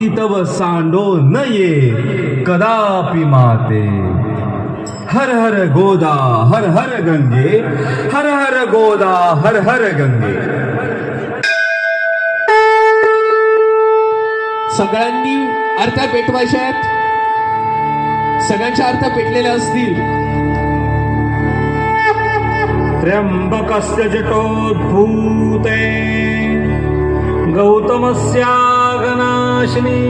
तव सांडो न ये कदापि माते। हर हर गोदा हर हर गंगे हर हर गोदा हर हर गंगे। सगळ्यांनी अर्थ पेटवायच्या सगळ्यांच्या अर्थ पेटलेल्या असतील. त्र्यंबकस्य जटोद्भूते गौतमस्यागना विनाशिनी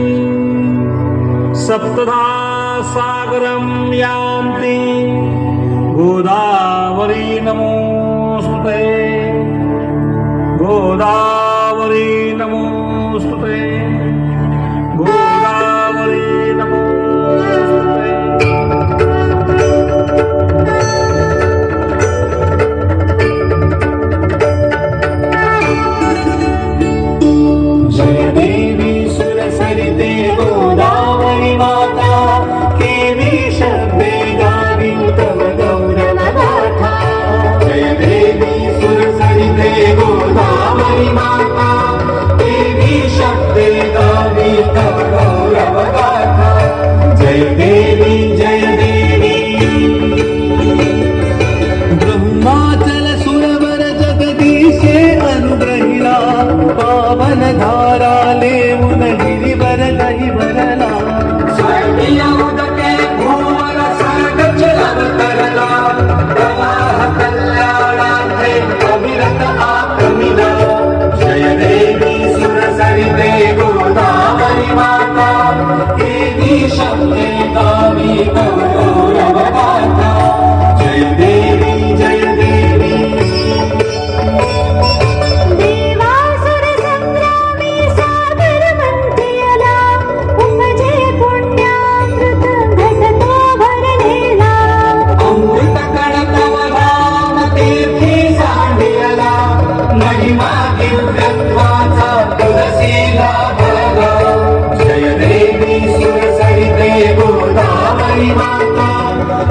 सप्तधा सागरं यान्ति गोदावरी नमो वन धारा मुन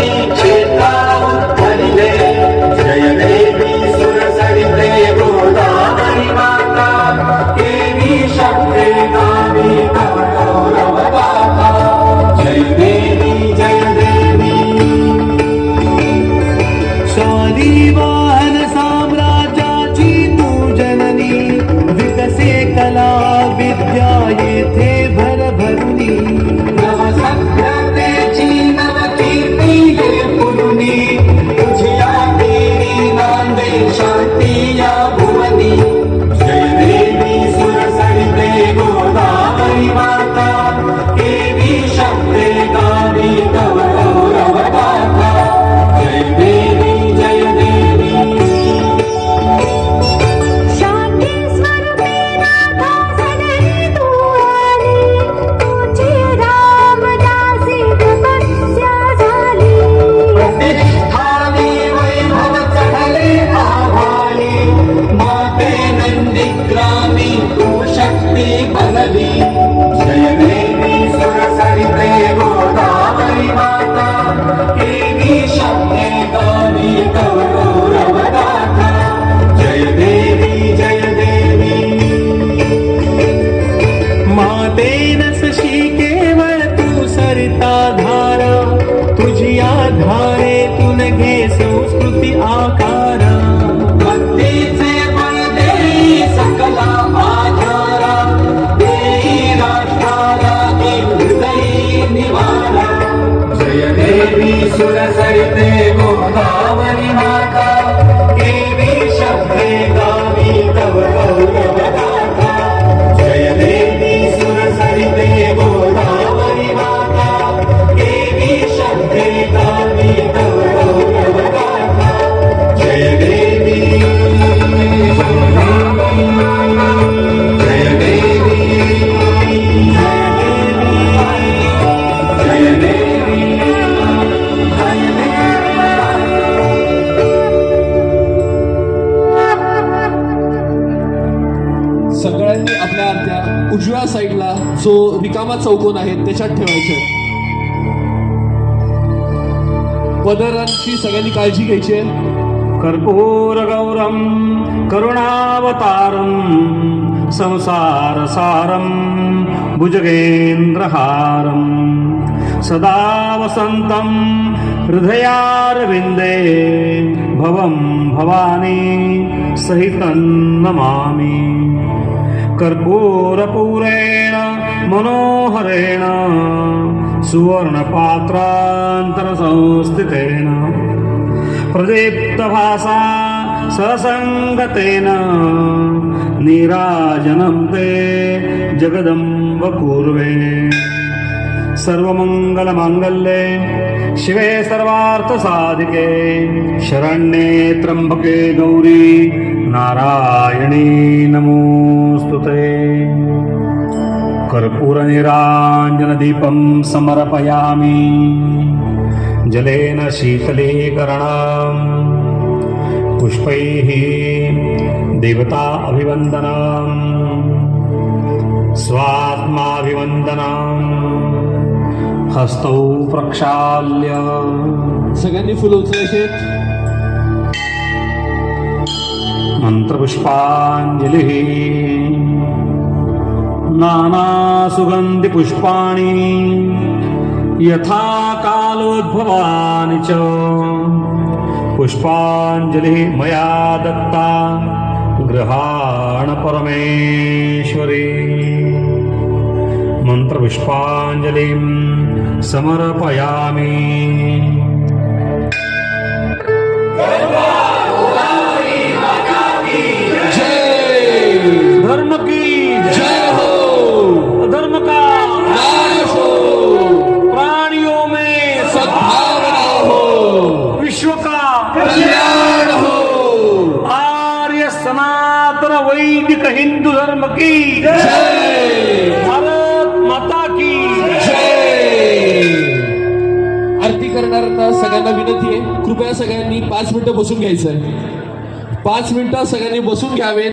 Thank you. పదవి పదవి hizo la serie de रिकामा चौकोन आहे त्याच्यात ठेवायचे पदरांची सगळ्यांनी काळजी घ्यायची आहे. करुणावतारम करुणावतारं संसारसारं भुजगेन्द्रहारं सदा वसन्तं हृदयारविन्दे भवं भवानी सहितं नमामि। कर्पूरपूरेण मनोहरेण सुवर्णपात्रान्तरसंस्थितेन प्रदीप्तभासा ससङ्गतेन नीराजनं ते जगदम्ब पूर्वे सर्वमङ्गलमाङ्गल्ये शिवे सर्वार्थसाधिके शरण्ये त्र्यम्बके गौरी नारायणी नमोऽस्तु ते। कर्पूरनिराञ्जनदीपं समर्पयामि। जलेन शीतलीकरणम्। पुष्पैः देवता अभिवन्दनम्। स्वात्माभिवन्दनम्। हस्तौ प्रक्षाल्य। सगळ्यांनी फुलं उचलायचे मन्त्रपुष्पाञ्जलिः नानासुगन्धिपुष्पाणि यथा कालोद्भवानि च। पुष्पाञ्जलिः मया दत्ता गृहाण परमेश्वरी। मन्त्रपुष्पाञ्जलिं समर्पयामि सनातन वैदिक हिंदू धर्म की। भारत माता की। आरती करणाऱ्यांना सगळ्यांना विनंती आहे. कृपया सगळ्यांनी पाच मिनिटं बसून घ्यायचं आहे. पाच मिनिटं सगळ्यांनी बसून घ्यावे